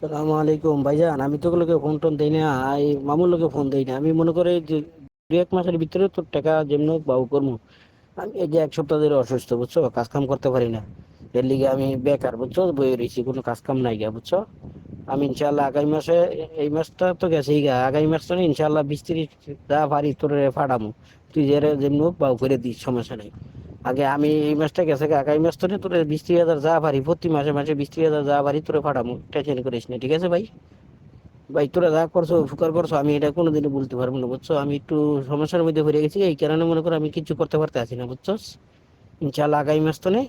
সালামু আলাইকুম ভাইজান, আমি তো লোকে ফোন টোন দেই না, এই মামুর লোকে ফোন দেই না। আমি মনে করি যে দু এক মাসের ভিতরে তোর টাকা যেমন বাবু করব আমি এই যে এক সপ্তাহ ধরে অসুস্থ, বুঝছ? কাজ কাম করতে পারি না। এর লিগে আমি বেকার, বুঝছ? বই রয়েছি, কোনো কাজ কাম নাই গা, বুঝছ? আমি ইনশাল্লাহ আগামী মাসে, এই মাসটা তো গেছেই গা। আগামী মাসটা ইনশাল্লাহ বিশ যা পারি তোর ফাটামো তুই যে যেমন হোক বাবু করে দিস, সমস্যা নেই। আগে আমি এই মাসটা গেছে আগামী মাস তোরে তোরে বিশ ত্রিশ হাজার যা পারি, প্রতি মাসে মাসে বিশ ত্রিশ হাজার যা পারি তোরে ফাটামো টেনশন করিস না, ঠিক আছে ভাই? ভাই, তোরা যা করছ, উপকার করছ, আমি এটা কোনোদিনই বলতে পারব না, বুঝছ? আমি একটু সমস্যার মধ্যে পড়ে গেছি, এই কারণে মনে করো আমি কিছু করতে পারতে আছি না, বুঝছ? ইনশাল্লাহ আগামী মাস তো নেই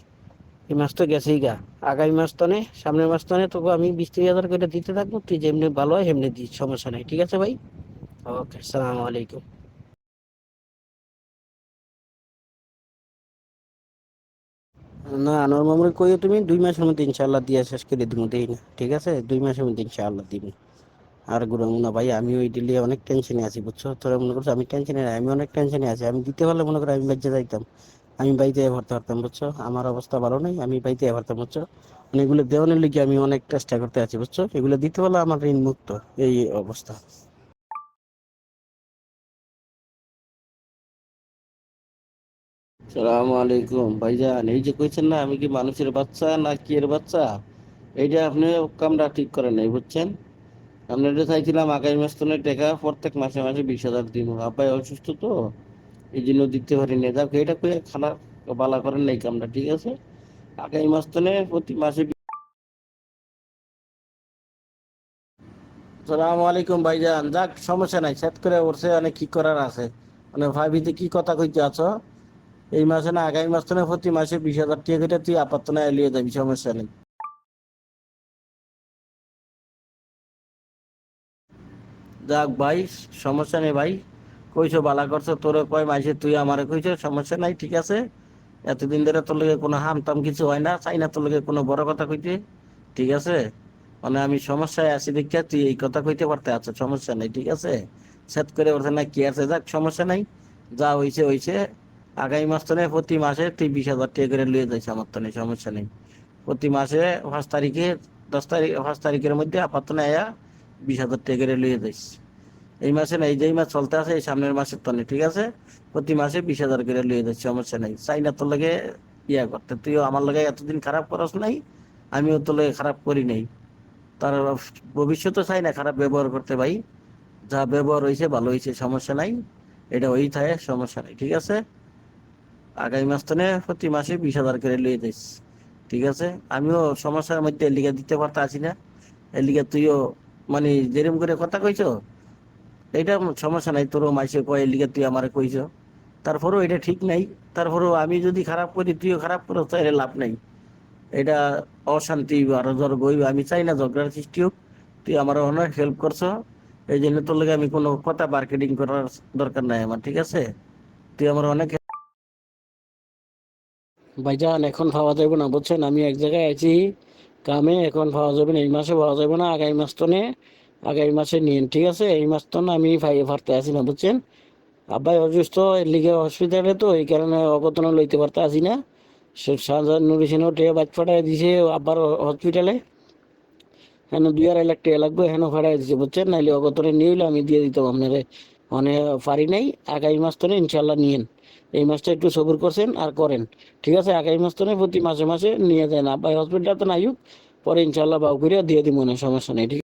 এই মাস তো গেছেই গা। আগামী মাস তো সামনের মাস তো নেই তোকে আমি বিশ ত্রিশ হাজার করে দিতে থাকব, তুই যেমনি ভালো হয় সেমনি দিস, সমস্যা নেই, ঠিক আছে ভাই? ওকে আসসালামু আলাইকুম। না আনোয়ার মামুর কইও তুমি দুই মাসের মধ্যে ইনশাআল্লাহ দিয়ে শেষ করে দিব, দেই না, ঠিক আছে? দুই মাসের মধ্যে ইনশাআল্লাহ দিব। আর গুরু না ভাই, আমি ওই দিলে অনেক টেনশনে আছি, বুঝছ? তোরা মনে করছ আমি টেনশনে আমি অনেক টেনশনে আছি। আমি দিতে পারলে মনে করো আমি বাজ্যে যাইতাম। আমি বাইতে ভরতে পারতাম, বুঝছ? আমার অবস্থা ভালো নাই, আমি বাইতে ভরতাম বুঝছ? মানে এগুলো দেওয়ানের লিগে আমি অনেক চেষ্টা করতে আছি, বুঝছ? এগুলো দিতে পারলে আমার ঋণ মুক্ত, এই অবস্থা। সালাম আলাইকুম। ভাইজান, এই যে কইছেন না, আমি কি মানুষের বাচ্চা না কি এর বাচ্চা? এইটা আপনি ঠিক করেন নাই, বুঝছেন? আপনি এটা চাইছিলাম আগামী মাস টাকা প্রত্যেক মাসে মাসে বিশ হাজার অসুস্থ তো, এই জন্য দিতে পারি না যাক এটা খানা বালা করেন নাই ঠিক আছে? প্রতি মাসে সালাম আলাইকুম, ভাইজান। যাক, সমস্যা নাই, সেট করে উঠছে অনেক কি করার আছে? মানে ভাবিতে কি কথা কইতে আছো? এই মাসে না, আগামী মাস তো প্রতি মাসে বিশ হাজার টাকা করে তুই আপাতত না এলিয়ে যাবি, সমস্যা নেই। যাক ভাই, সমস্যা নেই ভাই। কইছো, বালা করছ তোরে কয় মাসে, তুই আমারে কইছো, সমস্যা নাই, ঠিক আছে? এতদিন ধরে তোর লগে কোনো হাম টাম কিছু হয় না, চাই না তোর লগে কোনো বড় কথা কইতে, ঠিক আছে? মানে আমি সমস্যায় আছি দেখিয়া তুই এই কথা কইতে পারতে আছো, সমস্যা নেই, ঠিক আছে? সেট করে ওঠে না, কি আছে, যাক, সমস্যা নাই। যা হইছে হইছে। আগামী মাস তো নেই প্রতি মাসে তুই বিশ হাজার টাকা করে লিয়ে যাইছে আমার তো নেই সমস্যা নেই। প্রতি মাসে পাঁচ তারিখে, দশ তারিখ পাঁচ তারিখের মধ্যে আপাতত আয়া বিশ হাজার টাকা করে লিয়ে যাইস। এই মাসে না এই যে মাস চলতে আছে, এই সামনের মাসের তো নেই ঠিক আছে? প্রতি মাসে বিশ হাজার করে লিয়ে যাচ্ছি সমস্যা নেই। চাই না তোর লাগে ইয়া করতে, তুইও আমার লাগে এতদিন খারাপ করস নাই, আমিও তোর লাগে খারাপ করি নাই। তার ভবিষ্যতে চাই না খারাপ ব্যবহার করতে ভাই। যা ব্যবহার হয়েছে ভালো হয়েছে সমস্যা নাই। এটা ওই থাকে, সমস্যা নাই, ঠিক আছে? আগামী মাস তো প্রতি মাসে বিশ হাজার করে লিয়ে দিস ঠিক আছে? আমিও সমস্যার মধ্যে এলিগা দিতে পারতে আছি না। এলিগা তুইও মানে যেরম করে কথা কইছ এটা সমস্যা নাই, তোরও মাসে কয় এলিগা তুই আমারে কইছ। তারপরেও এটা ঠিক নাই, তারপরেও আমি যদি খারাপ করি, তুইও খারাপ করো তাহলে লাভ নাই। এটা অশান্তি আরও জ্বর গইব আমি চাই না ঝগড়ার সৃষ্টি হোক। তুই আমার অনেক হেল্প করছ এই জন্য তোর লাগে আমি কোনো কথা মার্কেটিং করার দরকার নাই আমার, ঠিক আছে? তুই আমার অনেক ভাইজান, এখন পাওয়া যাবে না, বুঝছেন? আমি এক জায়গায় আছি, কামে এখন পাওয়া যাবে না, এই মাসে পাওয়া যাবে না, আগামী মাস তো নে, আগামী মাসে নিন ঠিক আছে? এই মাস তো না, আমি ভাই পারতে আসি না, বুঝছেন? আব্বাই অসুস্থ লিগে হসপিটালে তো, এই কারণে অগতন লইতে পারতে আসি না। শাহজাহান নুরিসিনও টে বাজ ফাটাই দিছে আব্বার হসপিটালে হেন দুই আড়াই লাখ টাকা লাগবে, হেন ফাটাই দিছে, বুঝছেন? নাইলে অগতনে নিয়ে আমি দিয়ে দিতাম আপনারে। মানে পারি নাই, আগামী মাস তো ইনশাল্লাহ নিয়েন। এই মাসটা একটু সবুর করছেন আর করেন। ঠিক আছে, আগামী মাস তো প্রতি মাসে মাসে নিয়ে যায় না আব্বাই হসপিটাল তো নাই হোক, পরে ইনশাল্লাহ বাউ করিয়া দিয়ে দিব মনে সমস্যা নেই। ঠিক